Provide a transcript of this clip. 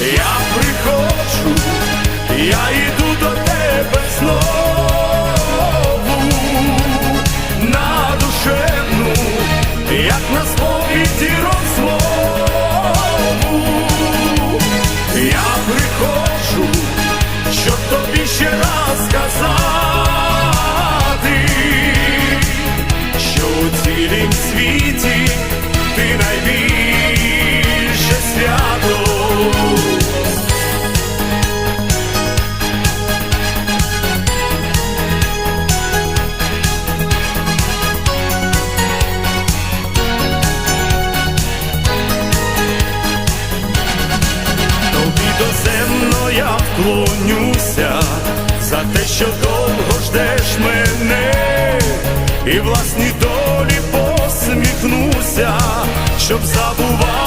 я приходжу, я йду до тебе знову на душевну, як на сповіді розмову. Я приходжу, щоб тобі ще раз сказати, що у цілім світі доземно я вклонюся за те, що довго ждеш мене, і власній долі посміхнуся, щоб забувати.